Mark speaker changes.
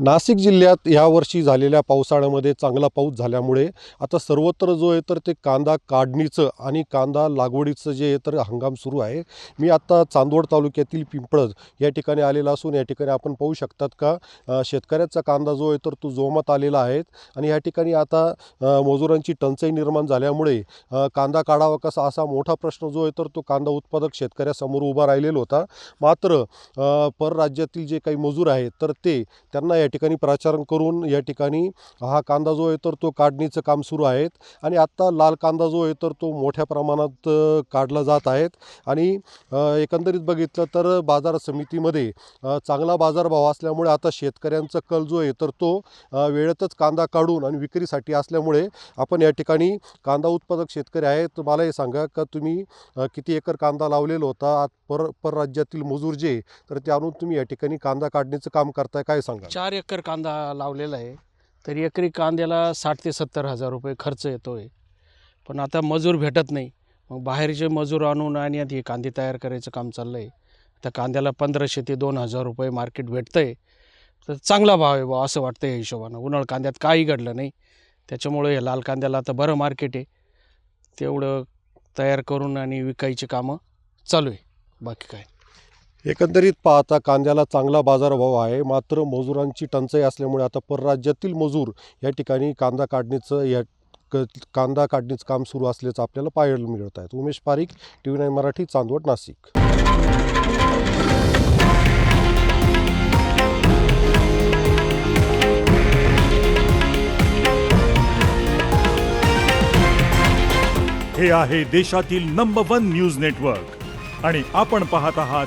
Speaker 1: नाशिक जिल्ह्यात यावर्षी झालेल्या पावसाळ्यामध्ये चांगला पाऊस झाल्यामुळे आता सर्वत्र जो आहे तर ते कांदा काढणीचं आणि कांदा लागवडीचं जे आहे तर हंगाम सुरू आहे. मी आत्ता चांदवड तालुक्यातील पिंपळज या ठिकाणी आलेला असून या ठिकाणी आपण पाहू शकतात का? शेतकऱ्याचा कांदा जो आहे तर तो जोमात आलेला आहे आणि या ठिकाणी आता मजुरांची टंचाई निर्माण झाल्यामुळे कांदा काढावा कसा असा मोठा प्रश्न जो आहे तर तो कांदा उत्पादक शेतकऱ्यासमोर उभा राहिलेला होता. मात्र परराज्यातील जे काही मजूर आहेत तर ते त्यांना या ठिकाणी प्राचारण करून या ठिकाणी हा कांदा जो आहे तर तो काढणीचं काम सुरू आहेत. आणि आत्ता लाल कांदा जो आहे तर तो मोठ्या प्रमाणात काढला जात आहेत. आणि एकंदरीत बघितलं तर बाजार समितीमध्ये चांगला बाजारभाव असल्यामुळे आता शेतकऱ्यांचा कल जो आहे तर तो वेळेतच कांदा काढून आणि विक्रीसाठी असल्यामुळे आपण या ठिकाणी कांदा उत्पादक शेतकरी आहेत. मला हे सांगा का तुम्ही किती एकर कांदा लावलेला होता? पर परराज्यातील मजूर जे तर ते आणून तुम्ही या ठिकाणी कांदा काढणीचं काम करताय काय सांगा
Speaker 2: चार एकर कांदा लावलेला आहे तर एकरी कांद्याला साठ ते सत्तर हजार रुपये खर्च येतो आहे पण आता मजूर भेटत नाही. मग बाहेरचे मजूर आणून आणि आता हे कांदे तयार करायचं काम चाललं आहे त्या कांद्याला पंधराशे ते दोन हजार रुपये मार्केट भेटतं आहे तर चांगला भाव आहे बा असं वाटतं या हिशोबानं. उन्हाळ कांद्यात काही घडलं नाही. त्याच्यामुळे हे लाल कांद्याला आता बरं मार्केट आहे. तेवढं तयार करून आणि विकायची कामं चालू आहे. बाकी काय?
Speaker 1: एकंदरीत पाहता कांद्याला चांगला बाजारभाव आहे. मात्र मजुरांची टंचाई असल्यामुळे आता परराज्यातील मजूर या ठिकाणी कांदा काढणीचं या क कांदा काढणीचं काम सुरू असल्याचं आपल्याला पाहायला मिळत आहे. Umesh Parik T V nine Marathi Chandwad Nashik.
Speaker 3: हे आहे देशातील नंबर वन न्यूज नेटवर्क आणि आपण पाहत आहात